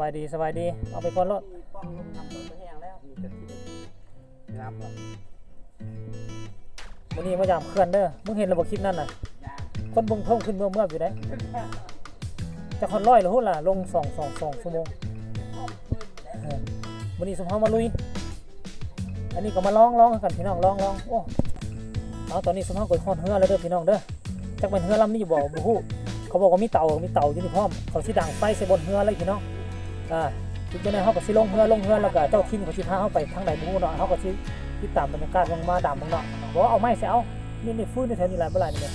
บายดีสบายดีเอาไปก่อนรถป้อมนำตัวไปแห้งแล้วมีแต่ที่รับหรอกวันนี้มายามเขื่อนเด้อมึงเห็นระบบคลิปนั่นน่ะยางคนเบิ่งเพิ่มขึ้นเมื่อเมื่ออยู่ได้จะคนร้อยหรือหุ่นล่ะลงสองสองสองชั่วโมงเออวันนี้สมเฮามาลุย อันนี้ก็มาลองลองกันพี่น้องลองลองโอ้เอาตอนนี้สมเฮากดฮอดเฮือแล้วเด้อพี่น้องเด้อจักเป็นเฮือลำนี้อยู่บ่บ่ฮู้เขาบอกว่ามีเต่ามีเต่าอยู่นี่พร้อมเขาสิดังไฟใส่บนเฮือเลยพี่น้อง อ่าจุดนี้เขาก็สิลงเฮือลงเฮือแล้วก็เจ้าทินเขาชิพาเขาไปทางใดบ่ฮู้เนาะเขาก็สิติดตามบรรยากาศลงมาดามเบิ่งเนาะบ่าเอาไม้เส่เอานี่นี่ฟื้นในแถวนี้แหละเมื่อไหร่เนี่ย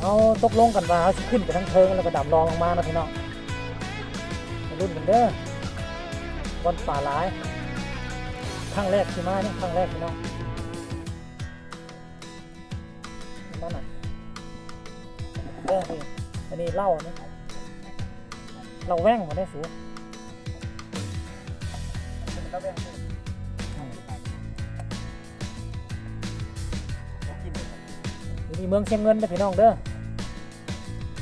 เขาตกลงกันว่าเขาสิขึ้นไปทั้งเทิงแล้วก็ดำรองลงมานะพี่น้องรุ่นกันเด้อบอนป่าหลายครั้งแรกที่มาเนี่ยครั้งแรกพี่น้องนั่นน่ะเด้อนี่อันนี้เหล้าเนี่ยเหล้าแว่งมาได้สูงก็แบ่สูนี่เมืองเชียงเงินเด้อพี่น้องเด้อ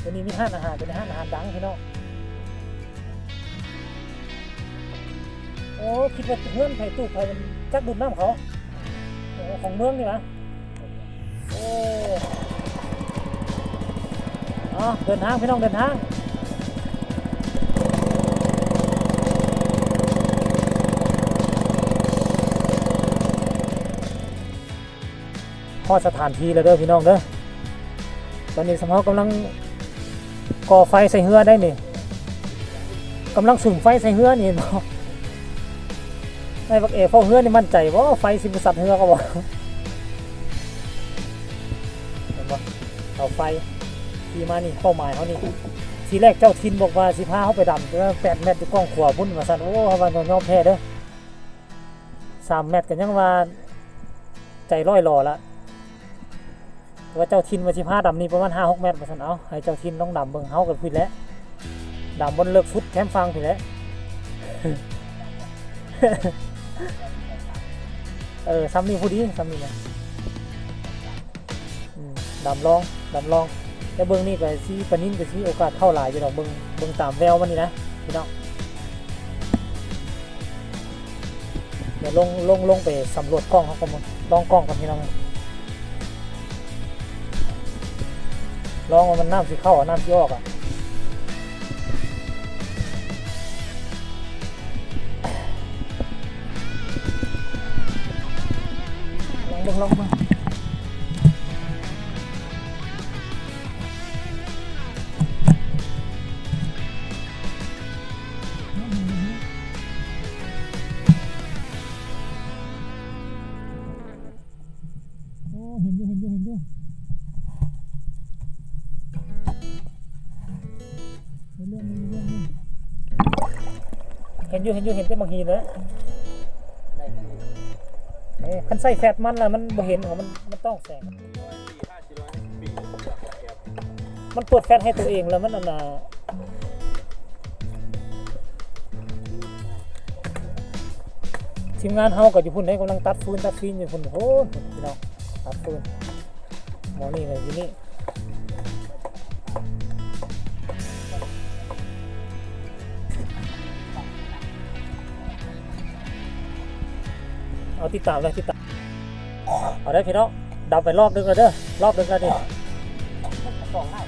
วันนี้มีห้านอาหารเป็นห้านอาหารดังพี่น้องโอ้คิดว่าเฮือนไผ่ตู้ไผ่มันจักดุนน้ำเขาอของเมืองนี่นะโอ้อเดินทางพี่น้องเดินทางพอดสถานที่แล้วเด้อพี่น้องเด้อตอนนี้สมเขากำลัง ก่อไฟใส่เฮือได้นี่กำลังสุ่มไฟใส่เฮือนี่เห็นบ่ไอ้บักเอเฝ้าเฮือนี่มั่นใจว่าไฟสิบสัตว์เฮือก็บอกเห็นปะเอาไฟทีมานี่เป้าหมายเขานี่ทีแรกเจ้าทินบอกว่าสิพาเขาไปดำแต่ว่าแปดเมตรอยู่กล้องขวาพุ่นมาสั่นโอ้เขาว่าจะยอมแพ้เด้อสามเมตรกันยังว่าใจร้อยหล่อละ ว่าเจ้าทินมาสิพาดำนี่ประมาณห้าหกเมตรมาสันเอาให้เจ้าทินต้องดำเบิ่งเฮากับพี่แล้วดำบนเลิกฟุตแคมฟังพี่แล้วเออซ้ำนี่ผู้ดีซ้ำนี่นะอืมดำลองดำลองแล้วเบิ้งนี่ก็ซีปานนินก็ซีโอกาสเข้าหลายอยู่ดอกเบิ้งเบิ้งตามแววมันนี่นะพี่น้องเดี๋ยวลงลงลงไปสำรวจกล้องเขาก็มาลองกล้องกันพี่น้อง ลองว่ามันน้ำสิเข้าอะน้ำสิออกอะลองเบิ้งลองมา นอยู่เห็นอยู่เห็นแต่บางทีเลยได้กันนี่เอ้คันใส่แฟตมันล่ะมันบ่เห็นของมันมันต้องแสง มันเปิดแฟตให้ตัวเองแล้วมันอันน่ะทีมงานเฮาก็อยู่พุ่นได้กำลังตัดฟืนตัดฟีนอยู่พุ่นโอ้พี่น้องตัดฟืนหมอนี่ก็อยู่นี่ เอาติดตามเลยติดตามเอาได้พี่น้องดับไปรอบนึงแล้วเด้อรอบนึงแล้วดิสองได้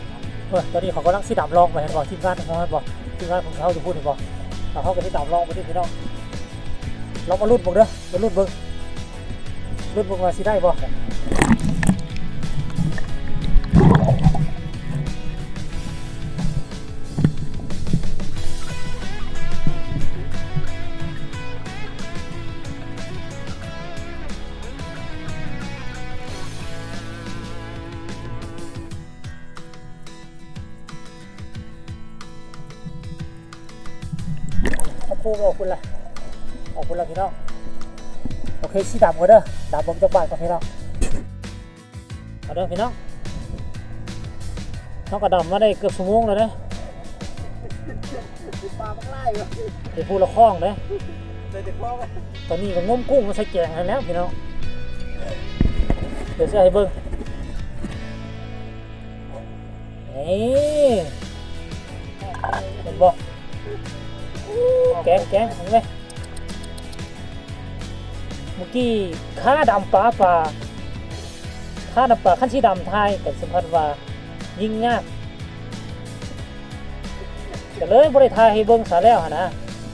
เออตอนนี้เขากำลังสิดำลองไปเห็นบอกทีมงานของเขาบอกทีมงานของเขาจะพูดเห็นบอกเขาก็ที่ดำลองไปที่พี่น้องลองมาลุ้นเบิ่งเด้อมาลุ้นบิ่งลุ้นเบิ่งว่าสิได้บ่ คุณขอบคุณละขอบคุณละพี่น้องโอเคสิดับก็เด้อดับผมจะบาดกับพี่น้องเอาเด้อพี่น้องเขากระดำมาได้เกือบชั่วโมงแล้วนะปลาบักไล่วะไปพูละคล้องเลยเดี๋ยวจะคล้องตอนนี้ก็งมกุ้งมาใส่แกงให้แล้วพี่น้องเดี๋ยวจะให้เบิ่งนี่เห็นบ่ แกงแกงเห็นไหมเมื่อกี้ข้าดำปลาปลาข้าดำปลาขั้นชีดำไทยแต่สัมผัสว่ายิ่งยากก็เลยบริทายให้เบิ่งสาแล้วหนะ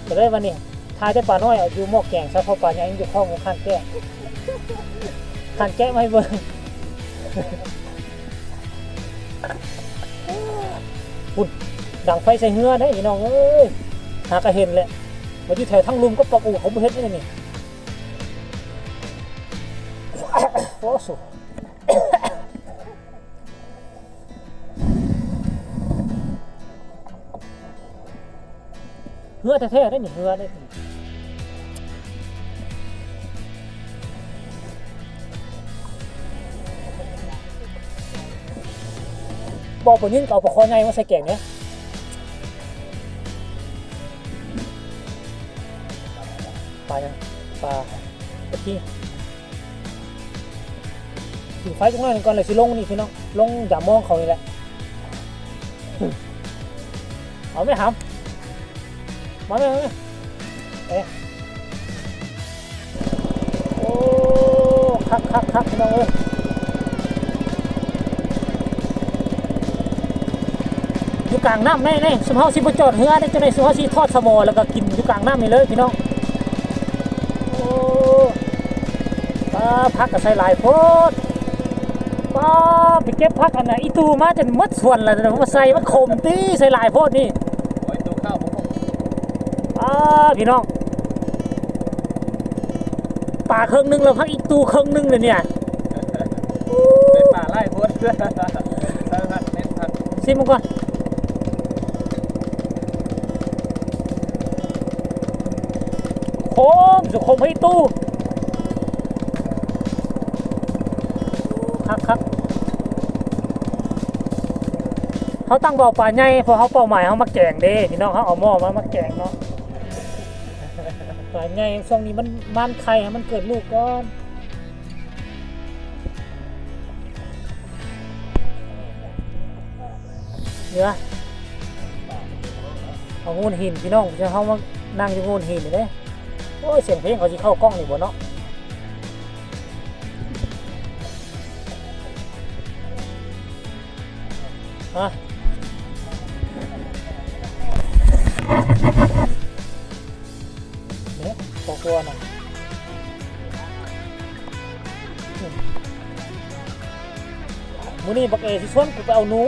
ก็เลยวันนี้ทายแต่ปลาน้อยเอาอยู่หม้อแกงซะเพราะปลาใหญ่ยังอยู่ข้องของข้นแก้ข้นแก้ไม่เบิ่งปุ่นดังไฟใส่เหือได้พี่น้องเอ้ย หากระเห็นแหละมาอยู่แถวทั้งลุมก็ปอกอูเขาบ่เฮ็ดนี่นี่โอ้สุเหือแท้ๆได้หนี่เหือได้นี่บอกปนิ่นเอาปลาคอไงมาใส่แกงเนี้ย ปลาปลาตะกี้ถึงไฟจังหน่อยหนก่อนเลยสิลงนี่พี่น้องลงอย่ามองเขานี่แหละเอาไม่หำมาไหมมาไหมเอ๊ะโอ้คักคักคักพี่น้องเอ้ยอยู่กลางน้ำแน่แน่สมเฮาสิบจอดเรือได้จังได๋สมเฮาสิทอดสมอแล้วก็กินอยู่กลางน้ำนี่เลยพี่น้อง พักก็ใส่หลายโพดปลาไปเก็บพักอันน่ะอีตูมาจนหมดส่วนแล้วแต่ว่าใส่มันขมตีใส่หลายโพดนี่โอ้ยตัวข้าวผมอ่าพี่น้องปลาครึ่งหนึงแล้วพักอีตูครึ่งหนึงเลยเนี่ยเป็นปลาไล่พดได้ผักเน้นผักซิมมันก่อนโคมสุขมให้ตู้ ครับครับเขาตั้งเบาป่าใหญ่พอเขาเป้าหมายเขามาแกงเด้พี่น้องเขาเอาหม้อมามาแกงเนาะป่าใหญ่ช่วงนี้มันมันไข่มันเกิดลูกก่อนเนื้อเอางูหินพี่น้องจะเขามานั่งอยู่งูหินเด้โอ้ยเสียงเพลงเขาจะเข้ากล้องนี่บ่เนาะ ฮะเนี่ยตัวตัวน่ะมื้อนี้บักเอสิชวนกูไปเอาหนู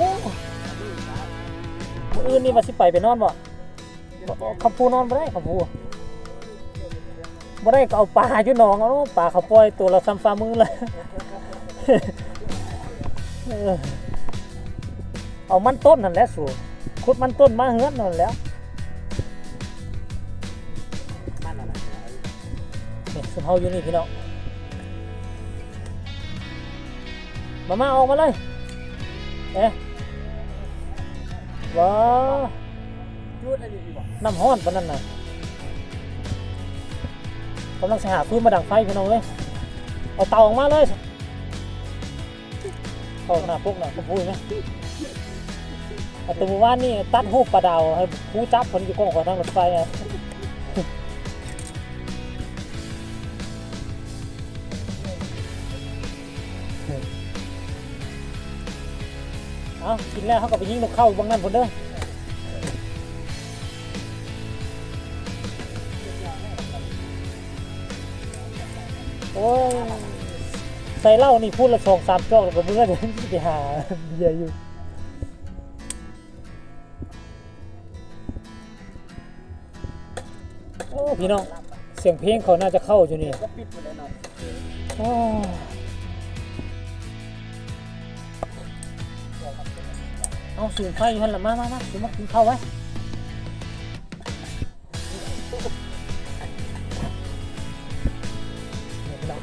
มื้ออื่นนี่ว่าสิไปไปนอนบ่บ่บ่คำพูนอนบ่ได้คำพูบ่ได้ก็เอาปลาอยู่หนองเอาปลาเขาปล่อยตัวละซ้ำฟ้ามือเลย เอามันต้นนั่นแหละสูขุดมันต้นมาเฮือนนั่นแล้วมันอะไรนี่สุนเฮาอยู่นี่พี่น้องมามาออกมาเลยเอ๊ะว้ายุดอะไรดีบ่น้ำห้อนปานนั้นน่ะกำลังสิหาฟืนมาดังไฟพี่น้องเลยเอาเตาออกมาเลยเข้าหน้าพวกน่ะผมพูดไห มเอาตัวเมื่านนี่ตัดหูปลาดาวห้ผู้จับคนอยู่กองของทางรถไฟอะเอากินแล้วเขาก็ไปยิงนกเข้าบางนั่นพุ่นเด้อโอ้ใส่เหล้านี่พูดละสองสามจอกแล้วก็เมื่อเดี๋ยวไปหาเบียร์อยู่ พี่น้อง เสียงเพลงเขาน่าจะเข้าอยู่นี่เนาะโอ้เอาสูงไฟอยู่หันละมามามาสูงมากินข้าวไว้นี่พี่น้อง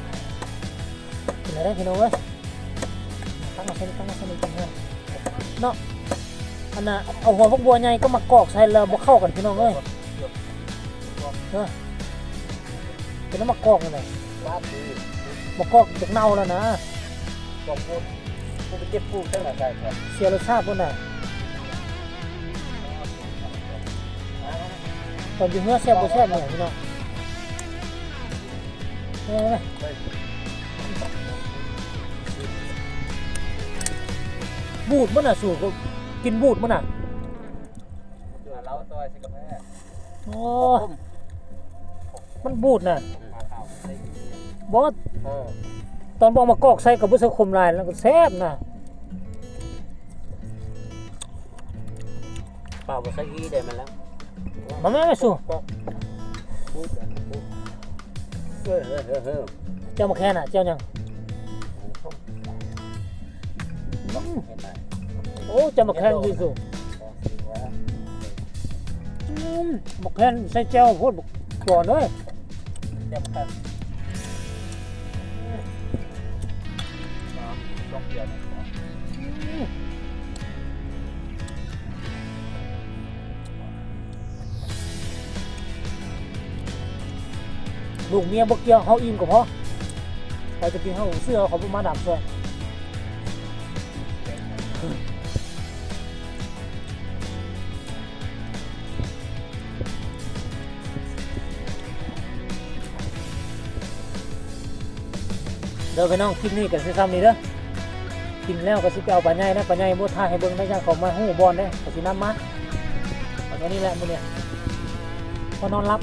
กินอะไรได้พี่น้องเว้ยตั้งมาเส้นตั้งมาเส้นอีกทีเนาะอันน่ะเอาหัวพวกบัวใหญ่ก็มากอกใส่แล้วบ่เข้ากันพี่น้องเอ้ย เออเป็นน้ำมากอกนี่แหละลาบดีมากอกจากเน่าแล้วนะสองคนกูไปเก็บปูตั้งแต่ใช่ครับเสียรสชาติพุ่นน่ะตอนอยู่เมื่อแซ่บบ่แซ่บเนี่ยพี่น้องเอ้ยบูดมันน่ะสูตรก็กินบูดมันน่ะเราตัวสิกับแม่โอ้ มันบูดน่ะมาข่าวใส่บอกว่าเออตอนบอกมากอกใส่กับบุษคมลายแล้วก็แซ่บน่ะเปล่าบ่ใส่กี้ได้มันแล้วมาแม่ไม่สู้ปูปูเออเออเออเออเจ้ามาแค่น่ะ เจ้ายังบอกเห็นไหมโอ้เจ้ามาแค่ดีสุอืมมาแค่ใส่เจ้าโพดบอกก่อนเลย เจ็บกันสองเดียวลูกเมียบกเกียวเขาอิ่มกับพ่อไปจะกินเขาเสื้อเขาบ่มาดามช่วย เดี๋ยวไปน้องคลิปนี้กันสิซ้ำนี่เด้อกินแล้วก็สิไปเอาปลาใหญ่นะปลาใหญ่บ่ท่าให้เบิ่งได้จังของมาหู้บอลเด้ก็สินำมาตอนนี้แหละมื้อเนี่ยพอนอนรับ